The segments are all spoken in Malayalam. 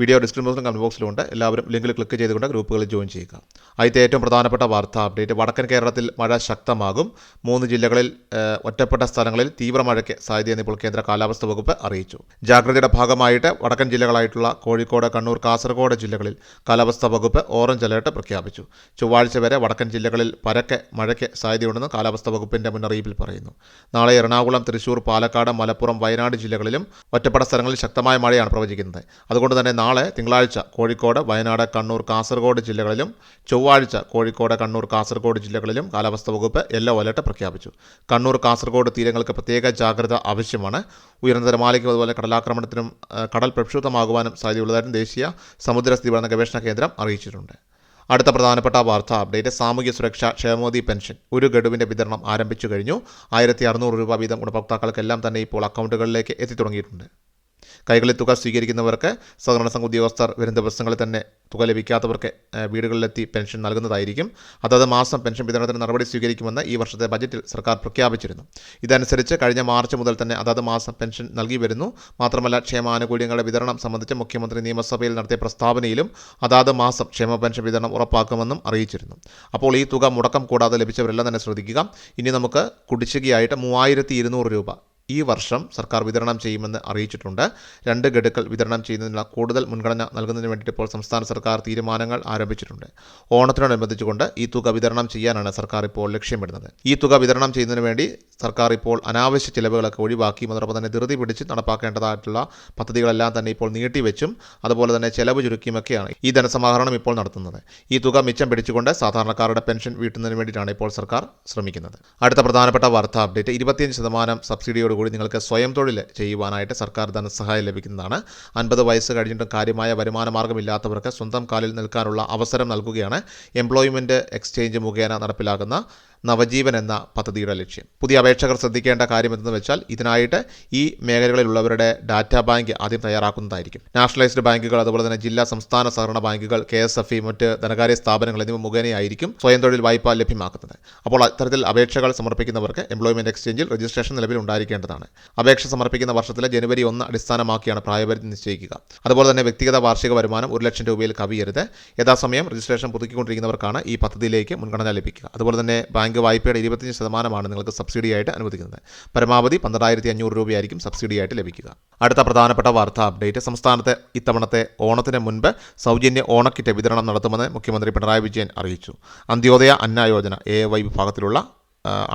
വീഡിയോ ഡിസ്ക്രിപ്ഷൻ ബോക്സിലും കമന്റ് ബോക്സിലുണ്ട് എല്ലാവരും ലിങ്കിൽ ക്ലിക്ക് ചെയ്തുകൊണ്ട് ഗ്രൂപ്പുകളിൽ ജോയിൻ ചെയ്യുക. ആദ്യത്തെ ഏറ്റവും പ്രധാനപ്പെട്ട വാർത്ത അപ്ഡേറ്റ് വടക്കൻ കേരളത്തിൽ മഴ ശക്തമാകും. മൂന്ന് ജില്ലകളിൽ ഒറ്റപ്പെട്ട സ്ഥലങ്ങളിൽ തീവ്ര മഴയ്ക്ക് സാധ്യതയെന്ന് ഇപ്പോൾ കേന്ദ്ര കാലാവസ്ഥാ വകുപ്പ് അറിയിച്ചു. ജാഗ്രതയുടെ ഭാഗമായിട്ട് വടക്കൻ ജില്ലകളായിട്ടുള്ള കോഴിക്കോട് കണ്ണൂർ കാസർഗോഡ് ജില്ലകളിൽ കാലാവസ്ഥാ വകുപ്പ് ഓറഞ്ച് അലേർട്ട് പ്രഖ്യാപിച്ചു. ചൊവ്വാഴ്ച വരെ വടക്കൻ ജില്ലകളിൽ പരക്കെ മഴയ്ക്ക് സാധ്യതയുണ്ടെന്ന് കാലാവസ്ഥാ വകുപ്പിന്റെ മുന്നറിയിപ്പിൽ പറയുന്നു. നാളെ എറണാകുളം തൃശൂർ പാലക്കാട് മലപ്പുറം വയനാട് ജില്ലകളിലും ഒറ്റപ്പെട്ട സ്ഥലങ്ങളിൽ ശക്തമായ മഴയാണ് പ്രവചിക്കുന്നത്. അതുകൊണ്ട് തന്നെ നാളെ തിങ്കളാഴ്ച കോഴിക്കോട് വയനാട് കണ്ണൂർ കാസർഗോഡ് ജില്ലകളിലും ചൊവ്വാഴ്ച കോഴിക്കോട് കണ്ണൂർ കാസർഗോഡ് ജില്ലകളിലും കാലാവസ്ഥാ വകുപ്പ് യെല്ലോ അലർട്ട് പ്രഖ്യാപിച്ചു. കണ്ണൂർ കാസർഗോഡ് തീരങ്ങൾക്ക് പ്രത്യേക ജാഗ്രത ആവശ്യമാണ്. ഉയർന്ന തിരമാലയ്ക്കും അതുപോലെ കടലാക്രമണത്തിനും കടൽ പ്രക്ഷുബ്ധമാകുവാനും സാധ്യതയുള്ളതായിട്ടും ദേശീയ സമുദ്ര സ്ഥിതിപഠന ഗവേഷണ കേന്ദ്രം അറിയിച്ചിട്ടുണ്ട്. അടുത്ത പ്രധാനപ്പെട്ട വാർത്താ അപ്ഡേറ്റ് സാമൂഹ്യ സുരക്ഷാ ക്ഷേമോദി പെൻഷൻ ഒരു ഗഡുവിന്റെ വിതരണം ആരംഭിച്ചു കഴിഞ്ഞു. ആയിരത്തി അറുന്നൂറ് രൂപ വീതം ഗുണഭോക്താക്കൾക്കെല്ലാം തന്നെ ഇപ്പോൾ അക്കൗണ്ടുകളിലേക്ക് എത്തിത്തുടങ്ങിയിട്ടുണ്ട്. കൈകളിൽ തുക സ്വീകരിക്കുന്നവർക്ക് സഹകരണ സംഘ ഉദ്യോഗസ്ഥർ വരും ദിവസങ്ങളിൽ തന്നെ തുക ലഭിക്കാത്തവർക്ക് വീടുകളിലെത്തി പെൻഷൻ നൽകുന്നതായിരിക്കും. അതത് മാസം പെൻഷൻ വിതരണത്തിന് നടപടി സ്വീകരിക്കുമെന്ന് ഈ വർഷത്തെ ബജറ്റിൽ സർക്കാർ പ്രഖ്യാപിച്ചിരുന്നു. ഇതനുസരിച്ച് കഴിഞ്ഞ മാർച്ച് മുതൽ തന്നെ അതത് മാസം പെൻഷൻ നൽകി വരുന്നു. മാത്രമല്ല ക്ഷേമാനുകൂല്യങ്ങളുടെ വിതരണം സംബന്ധിച്ച് മുഖ്യമന്ത്രി നിയമസഭയിൽ നടത്തിയ പ്രസ്താവനയിലും അതാത് മാസം ക്ഷേമ പെൻഷൻ വിതരണം ഉറപ്പാക്കുമെന്നും അറിയിച്ചിരുന്നു. അപ്പോൾ ഈ തുക മുടക്കം കൂടാതെ ലഭിച്ചവരെല്ലാം തന്നെ ശ്രദ്ധിക്കുക. ഇനി നമുക്ക് കുടിശ്ശികയായിട്ട് മൂവായിരത്തി രൂപ ഈ വർഷം സർക്കാർ വിതരണം ചെയ്യുമെന്ന് അറിയിച്ചിട്ടുണ്ട്. രണ്ട് ഗഡുക്കൾ വിതരണം ചെയ്യുന്നതിനുള്ള കൂടുതൽ മുൻഗണന നൽകുന്നതിന് വേണ്ടിയിട്ട് ഇപ്പോൾ സംസ്ഥാന സർക്കാർ തീരുമാനങ്ങൾ ആരംഭിച്ചിട്ടുണ്ട്. ഓണത്തിനോടനുബന്ധിച്ചുകൊണ്ട് ഈ തുക വിതരണം ചെയ്യാനാണ് സർക്കാർ ഇപ്പോൾ ലക്ഷ്യമിടുന്നത്. ഈ തുക വിതരണം ചെയ്യുന്നതിന് വേണ്ടി സർക്കാർ ഇപ്പോൾ അനാവശ്യ ചിലവുകളൊക്കെ ഒഴിവാക്കി അതോടൊപ്പം തന്നെ ധൃതി പിടിച്ച് നടപ്പാക്കേണ്ടതായിട്ടുള്ള പദ്ധതികളെല്ലാം തന്നെ ഇപ്പോൾ നീട്ടിവെച്ചും അതുപോലെ തന്നെ ചെലവ് ചുരുക്കിയുമൊക്കെയാണ് ഈ ധനസമാഹരണം ഇപ്പോൾ നടത്തുന്നത്. ഈ തുക മിച്ചം പിടിച്ചുകൊണ്ട് സാധാരണക്കാരുടെ പെൻഷൻ വീട്ടുന്നതിന് വേണ്ടിയിട്ടാണ് ഇപ്പോൾ സർക്കാർ ശ്രമിക്കുന്നത്. അടുത്ത പ്രധാനപ്പെട്ട വാർത്താ അപ്ഡേറ്റ്. ഇരുപത്തിയഞ്ച് ശതമാനം സബ്സിഡിയോടുകൂടി നിങ്ങൾക്ക് സ്വയം തൊഴിൽ ചെയ്യുവാനായിട്ട് സർക്കാർ ധനസഹായം ലഭിക്കുന്നതാണ്. അൻപത് വയസ്സ് കഴിഞ്ഞിട്ടും കാര്യമായ വരുമാന മാർഗമില്ലാത്തവർക്ക് സ്വന്തം കാലിൽ നിൽക്കാനുള്ള അവസരം നൽകുകയാണ്. എംപ്ലോയ്മെന്റ് എക്സ്ചേഞ്ച് മുഖേന നടപ്പിലാക്കുന്ന നവജീവൻ എന്ന പദ്ധതിയുടെ ലക്ഷ്യം. പുതിയ അപേക്ഷകർ ശ്രദ്ധിക്കേണ്ട കാര്യം എന്തെന്ന് വെച്ചാൽ ഇതിനായിട്ട് ഈ മേഖലകളിലുള്ളവരുടെ ഡാറ്റ ബാങ്ക് ആദ്യം തയ്യാറാക്കുന്നതായിരിക്കും. നാഷണലൈസ്ഡ് ബാങ്കുകൾ അതുപോലെ തന്നെ ജില്ലാ സംസ്ഥാന സഹകരണ ബാങ്കുകൾ കെ എസ് എഫ് ഇ മറ്റ് ധനകാര്യ സ്ഥാപനങ്ങൾ എന്നിവ മുഖേനയായിരിക്കും സ്വയം തൊഴിൽ വായ്പ ലഭ്യമാക്കുന്നത്. അപ്പോൾ അത്തരത്തിൽ അപേക്ഷകൾ സമർപ്പിക്കുന്നവർക്ക് എംപ്ലോയ്മെന്റ് എക്സ്ചേഞ്ചിൽ രജിസ്ട്രേഷൻ നിലവിൽ ഉണ്ടായിരിക്കേണ്ടതാണ്. അപേക്ഷ സമർപ്പിക്കുന്ന വർഷത്തിലെ ജനുവരി ഒന്ന് അടിസ്ഥാനമാക്കിയാണ് പ്രായപരിധി നിശ്ചയിക്കുക. അതുപോലെ തന്നെ വ്യക്തിഗത വാർഷിക വരുമാനം ഒരു ലക്ഷം രൂപയിൽ കവിയരുത്. യഥാസമയം രജിസ്ട്രേഷൻ പുതുക്കിക്കൊണ്ടിരിക്കുന്നവർക്കാണ് ഈ പദ്ധതിയിലേക്ക് മുൻഗണന ലഭിക്കുക. അതുപോലെ തന്നെ ബാങ്ക് വായ്പയുടെ ഇരുപത്തിയഞ്ച് ശതമാനമാണ് നിങ്ങൾക്ക് സബ്സിഡിയായിട്ട് അനുവദിക്കുന്നത്. പരമാവധി പന്ത്രണ്ടായിരത്തി അഞ്ഞൂറ് രൂപയായിരിക്കും സബ്സിഡിയായിട്ട് ലഭിക്കുക. അടുത്ത പ്രധാനപ്പെട്ട വാർത്താ അപ്ഡേറ്റ്. സംസ്ഥാനത്തെ ഇത്തവണത്തെ ഓണത്തിന് മുൻപ് സൗജന്യ ഓണക്കിറ്റ് വിതരണം നടത്തുമെന്ന് മുഖ്യമന്ത്രി പിണറായി വിജയൻ അറിയിച്ചു. അന്ത്യോദയ അന്ന യോജന എ വൈ വിഭാഗത്തിലുള്ള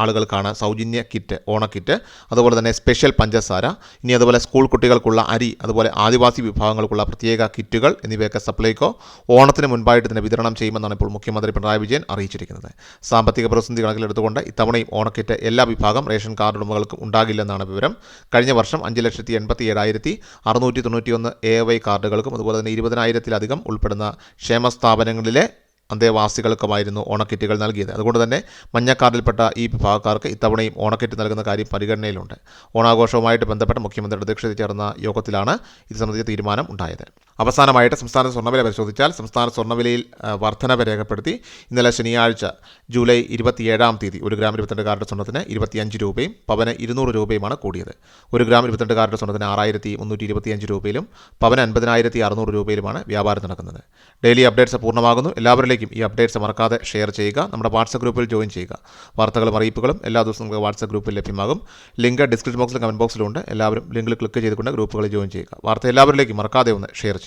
ആളുകൾക്കാണ് സൗജന്യ കിറ്റ് ഓണക്കിറ്റ് അതുപോലെ തന്നെ സ്പെഷ്യൽ പഞ്ചസാര ഇനി അതുപോലെ സ്കൂൾ കുട്ടികൾക്കുള്ള അരി അതുപോലെ ആദിവാസി വിഭാഗങ്ങൾക്കുള്ള പ്രത്യേക കിറ്റുകൾ എന്നിവയൊക്കെ സപ്ലൈകോ ഓണത്തിന് മുൻപായിട്ട് തന്നെ വിതരണം ചെയ്യുമെന്നാണ് ഇപ്പോൾ മുഖ്യമന്ത്രി പിണറായി വിജയൻ അറിയിച്ചിരിക്കുന്നത്. സാമ്പത്തിക പ്രതിസന്ധി കണക്കിലെടുത്തുകൊണ്ട് ഇത്തവണയും ഓണക്കിറ്റ് എല്ലാ വിഭാഗം റേഷൻ കാർഡ് ഉടമകൾക്കും ഉണ്ടാകില്ലെന്നാണ് വിവരം. കഴിഞ്ഞ വർഷം അഞ്ച് ലക്ഷത്തി എൺപത്തി ഏഴായിരത്തി അറുന്നൂറ്റി തൊണ്ണൂറ്റിയൊന്ന് എ വൈ കാർഡുകൾക്കും അതുപോലെ തന്നെ ഇരുപതിനായിരത്തിലധികം ഉൾപ്പെടുന്ന ക്ഷേമ സ്ഥാപനങ്ങളിലെ അന്തേവാസികൾക്കുമായിരുന്നു ഓണക്കിറ്റുകൾ നൽകിയത്. അതുകൊണ്ട് തന്നെ മഞ്ഞക്കാർഡിൽപ്പെട്ട ഈ വിഭാഗക്കാർക്ക് ഇത്തവണയും ഓണക്കിറ്റ് നൽകുന്ന കാര്യം പരിഗണനയിലുണ്ട്. ഓണാഘോഷവുമായിട്ട് ബന്ധപ്പെട്ട് മുഖ്യമന്ത്രിയുടെ അധ്യക്ഷതയിൽ ചേർന്ന യോഗത്തിലാണ് ഇത് സംബന്ധിച്ച തീരുമാനം ഉണ്ടായത്. അവസാനമായിട്ട് സംസ്ഥാന സ്വർണവില പരിശോധിച്ചാൽ സംസ്ഥാന സ്വർണവിലയിൽ വർധനവ രേഖപ്പെടുത്തി ഇന്നലെ ശനിയാഴ്ച ജൂലൈ ഇരുപത്തിയേഴാം തീയതി ഒരു ഗ്രാം ഇരുപത്തിരണ്ട് കാരുടെ സ്വർണത്തിന് ഇരുപത്തിയഞ്ച് രൂപയും പവന് ഇരുന്നൂറ് രൂപയുമാണ് കൂടിയത്. ഒരു ഗ്രാം ഇരുപത്തിരണ്ട് കാരുടെ സ്വർണത്തിന് ആറായിരത്തി മുന്നൂറ്റി ഇരുപത്തിയഞ്ച് രൂപയിലും പവന് അൻപതിനായിരത്തി അറുന്നൂറ് രൂപയിലുമാണ് വ്യാപാരം നടക്കുന്നത്. ഡെയിലി അപ്ഡേറ്റ്സ് പൂർണമാകുന്നു. എല്ലാവരിലേക്കും ഈ അപ്ഡേറ്റ്സ് മറക്കാതെ ഷെയർ ചെയ്യുക. നമ്മുടെ വാട്സപ്പ് ഗ്രൂപ്പിൽ ജോയിൻ ചെയ്യുക. വാർത്തകളും അറിയിപ്പുകളും എല്ലാ ദിവസവും നമുക്ക് വാട്സപ്പ് ഗ്രൂപ്പിൽ ലഭ്യമാകും. ലിങ്ക് ഡിസ്ക്രിപ്ഷൻ ബോക്സിലും കമന്റ് ബോക്സിലുണ്ട്. എല്ലാവരും ലിങ്കിൽ ക്ലിക്ക് ചെയ്തുകൊണ്ട് ഗ്രൂപ്പുകളിൽ ജോയിൻ ചെയ്യുക. വാർത്ത എല്ലാവരിലേക്കും മറക്കാതെ ഒന്ന് ഷെയർ ചെയ്യുക.